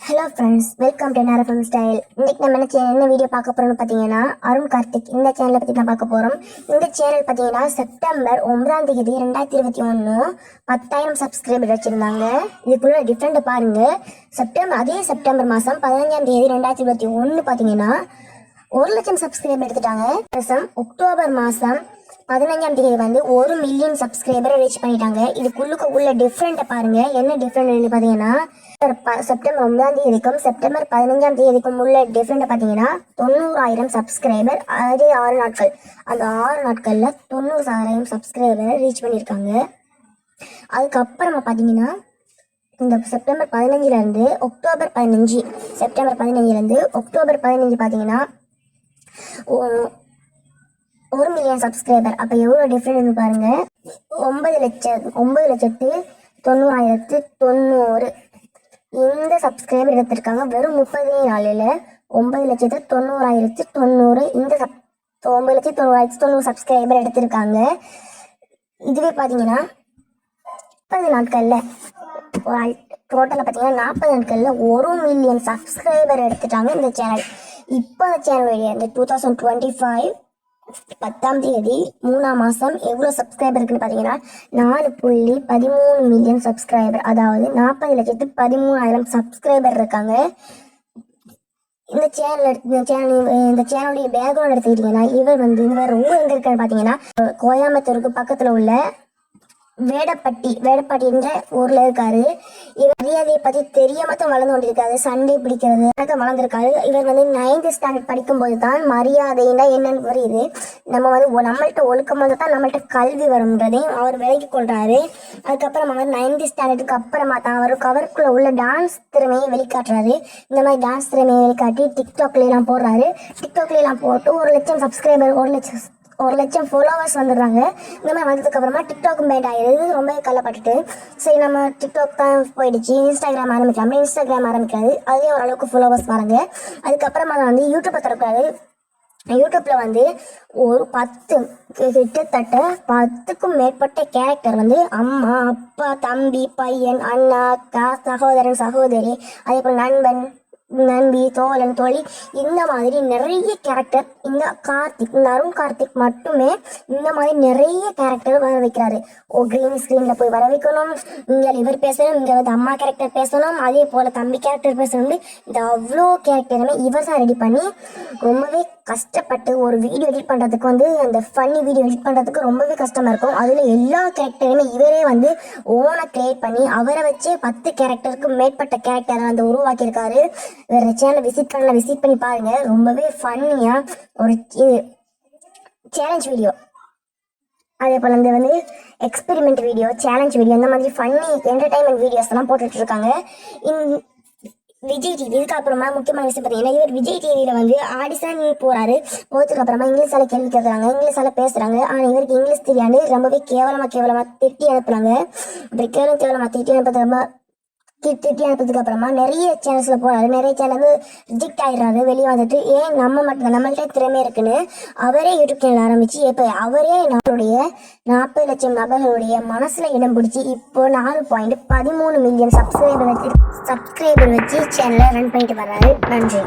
Hello friends welcome to நேரஃபம் style இன்னைக்கு நம்ம என்ன என்ன வீடியோ பார்க்க போகிறோம்னு பார்த்தீங்கன்னா அருண் கார்த்திக் இந்த சேனலை பற்றி தான் பார்க்க போகிறோம் இந்த சேனல் பார்த்தீங்கன்னா செப்டம்பர் ஒன்பதாம் தேதி ரெண்டாயிரத்தி இருபத்தி ஒன்று பத்தாயிரம் சப்ஸ்கிரைபர் வச்சுருந்தாங்க. இதுக்குள்ள டிஃப்ரெண்ட் பாருங்க. செப்டம்பர் அதே செப்டம்பர் மாதம் பதினஞ்சாம் தேதி ரெண்டாயிரத்தி இருபத்தி ஒன்று பார்த்தீங்கன்னா ஒரு லட்சம் சப்ஸ்கிரைபர் எடுத்துட்டாங்க. வருஷம் அக்டோபர் மாதம் பதினஞ்சாம் தேதி வந்து ஒரு மில்லியன் சப்ஸ்கிரைபரை ரீச் பண்ணிட்டாங்க. இதுக்குள்ளுக்கு உள்ள டிஃப்ரெண்ட்டை பாருங்க. என்ன டிஃப்ரெண்ட் பார்த்தீங்கன்னா செப்டம்பர் ஒன்பதாம் தேதிக்கும் செப்டம்பர் பதினஞ்சாம் தேதிக்கும் உள்ள டிஃப்ரெண்ட்டை பார்த்தீங்கன்னா தொண்ணூறாயிரம் சப்ஸ்கிரைபர் அதே ஆறு நாட்கள். அந்த ஆறு நாட்களில் தொண்ணூறாயிரம் சப்ஸ்கிரைபரை ரீச் பண்ணியிருக்காங்க. அதுக்கப்புறமா பார்த்தீங்கன்னா இந்த செப்டம்பர் பதினஞ்சுலேருந்து அக்டோபர் பதினஞ்சு செப்டம்பர் பதினஞ்சுலேருந்து அக்டோபர் பதினஞ்சு பார்த்தீங்கன்னா ஒரு மில்லியன் சப்ஸ்கிரைபர் அப்போ எவ்வளோ டிஃப்ரெண்ட் பாருங்க. ஒன்பது லட்சம் ஒன்பது லட்சத்து தொண்ணூறாயிரத்து தொண்ணூறு. இந்த சப்ஸ்கிரைபர் எடுத்திருக்காங்க. வெறும் முப்பது நாளில் ஒன்பது லட்சத்து தொண்ணூறாயிரத்து தொண்ணூறு. இந்த சப் ஒன்பது லட்சத்து தொண்ணூறாயிரத்து தொண்ணூறு சப்ஸ்கிரைபர் எடுத்திருக்காங்க. இதுவே பார்த்தீங்கன்னா முப்பது நாட்களில் டோட்டலாக பார்த்தீங்கன்னா நாற்பது நாட்களில் ஒரு மில்லியன் சப்ஸ்கிரைபர் எடுத்துட்டாங்க இந்த சேனல் இப்போ அந்த சேனலுடைய இந்த டூ தௌசண்ட் டுவெண்ட்டி ஃபைவ் பத்தாம் தேதி மூணாம் மாதம் எவ்வளோ சப்ஸ்கிரைபர் இருக்குன்னு பார்த்தீங்கன்னா நாலு புள்ளி பதிமூணு மில்லியன் சப்ஸ்கிரைபர் அதாவது நாற்பது லட்சத்து பதிமூணாயிரம் சப்ஸ்கிரைபர் இருக்காங்க. இந்த சேனல் இந்த சேனல் இந்த சேனலுடைய பேக்ரவுண்ட் எடுத்துக்கிட்டீங்கன்னா இவர் வந்து இவர் ஊர் எங்கே இருக்கான்னு பார்த்தீங்கன்னா கோயம்புத்தூருக்கு பக்கத்தில் உள்ள வேடப்பட்டி வேடப்பட்டின்ற ஊர்ல இருக்காரு. இவர் மரியாதையை பத்தி தெரிய மட்டும் வளர்ந்து கொண்டிருக்காரு. சண்டை பிடிக்கிறது அழகா வளர்ந்துருக்காரு. இவர் வந்து நைன்த் ஸ்டாண்டர்ட் படிக்கும்போது தான் மரியாதைன்னா என்னன்னு புரியுது. நம்ம வந்து நம்மள்ட்ட ஒழுக்கம் வந்து தான் நம்மள்ட்ட கல்வி வரும்ன்றதையும் அவர் விலகி கொள்றாரு. அதுக்கப்புறம் அவர் நைன்த் ஸ்டாண்டர்டுக்கு அப்புறமா தான் அவர் கவருக்குள்ள உள்ள டான்ஸ் திறமையை வெளிக்காட்டுறாரு. இந்த மாதிரி டான்ஸ் திறமையை வெளிக்காட்டி டிக்டாக்ல எல்லாம் போடுறாரு. டிக்டாக்ல எல்லாம் போட்டு ஒரு லட்சம் சப்ஸ்கிரைபர் ஒரு லட்சம் ஒரு லட்சம் ஃபாலோவர்ஸ் வந்துடுறாங்க. இந்த மாதிரி வந்ததுக்கப்புறமா டிக்டாக்கும் டிக்டாக் பேண்ட் ஆகிடுது ரொம்ப கள்ளப்பட்டுட்டு. சரி நம்ம டிக்டாக் தான் போயிடுச்சு. இன்ஸ்டாகிராம் ஆரம்பிக்கலாம். இன்ஸ்டாகிராம் ஆரம்பிக்காது. அதுலேயும் ஓரளவுக்கு ஃபாலோவர்ஸ் வராங்க. அதுக்கப்புறமா வந்து யூடியூப்பை திறக்காது யூடியூப்பில் வந்து ஒரு பத்து கிட்டத்தட்ட பத்துக்கும் மேற்பட்ட கேரக்டர் வந்து அம்மா அப்பா தம்பி பையன் அண்ணா அக்கா சகோதரன் சகோதரி அதே போல் நண்பன் நம்பி தோழன் தோழி இந்த மாதிரி நிறைய கேரக்டர் இந்த கார்த்திக் இந்த அருண் கார்த்திக் மட்டுமே இந்த மாதிரி நிறைய கேரக்டர் வர வைக்கிறாரு. ஓ கிரீன் ஸ்க்ரீன்ல போய் வர வைக்கணும். இங்கே இவர் பேசணும் இங்க வந்து அம்மா கேரக்டர் பேசணும் அதே போல தம்பி கேரக்டர் பேசணும் இந்த அவ்வளோ கேரக்டருமே இவர் தான் ரெடி பண்ணி ரொம்பவே கஷ்டப்பட்டு ஒரு வீடியோ எடிட் பண்ணுறதுக்கு வந்து அந்த ஃபன்னி வீடியோ எடிட் பண்ணுறதுக்கு ரொம்பவே கஷ்டமாக இருக்கும். அதில் எல்லா கேரக்டருமே இவரே வந்து ஓனாக க்ரியேட் பண்ணி அவரை வச்சே பத்து கேரக்டருக்கு மேற்பட்ட கேரக்டரை வந்து உருவாக்கியிருக்காரு. வேற சேனலை விசிட் பண்ணல விசிட் பண்ணி பாருங்க. ரொம்பவே ஃபன்னியா ஒரு சேலஞ்ச் வீடியோ அதே போல் இந்த வந்து எக்ஸ்பெரிமெண்ட் வீடியோ சேலஞ்ச் வீடியோ இந்த மாதிரி ஃபன்னி என்டர்டைன்மெண்ட் வீடியோஸ் எல்லாம் போட்டுட்டு இருக்காங்க. இன் விஜய் டிவி இதுக்கப்புறமா முக்கியமான விஷயம் பார்த்தீங்கன்னா இவர் விஜய் டிவியில் வந்து ஆடிஷன் போறாரு. போகிறதுக்கு அப்புறமா இங்கிலீஷால் கேள்வி கேட்குறாங்க இங்கிலீஷால் பேசுறாங்க. ஆனால் இவருக்கு இங்கிலீஷ் தெரியாது. ரொம்பவே கேவலமாக கேவலமாக திட்டி அனுப்புறாங்க. அப்படி கேவலம் கேவலமாக திட்டி அனுப்புறது ரொம்ப திட்டி திட்டி அப்புறமா நிறைய சேனல்ஸில் போறாரு நிறைய சேனல் வந்து ரிஜெக்ட் ஆயிடுறாரு. வெளியே வந்துட்டு ஏன் நம்ம மட்டும் நம்மள்ட்ட திறமை இருக்குன்னு அவரே யூடியூப் சேனல் ஆரம்பிச்சு இப்போ அவரே நம்மளுடைய நாற்பது லட்சம் நபர்களுடைய மனசுல இடம் பிடிச்சி இப்போ நாலு பாயிண்ட் பதிமூணு மில்லியன் சப்ஸ்கிரைபர் வச்சு சப்ஸ்கிரைபர் வச்சு சேனலை ரன் பண்ணிட்டு வர்றாரு. நன்றி.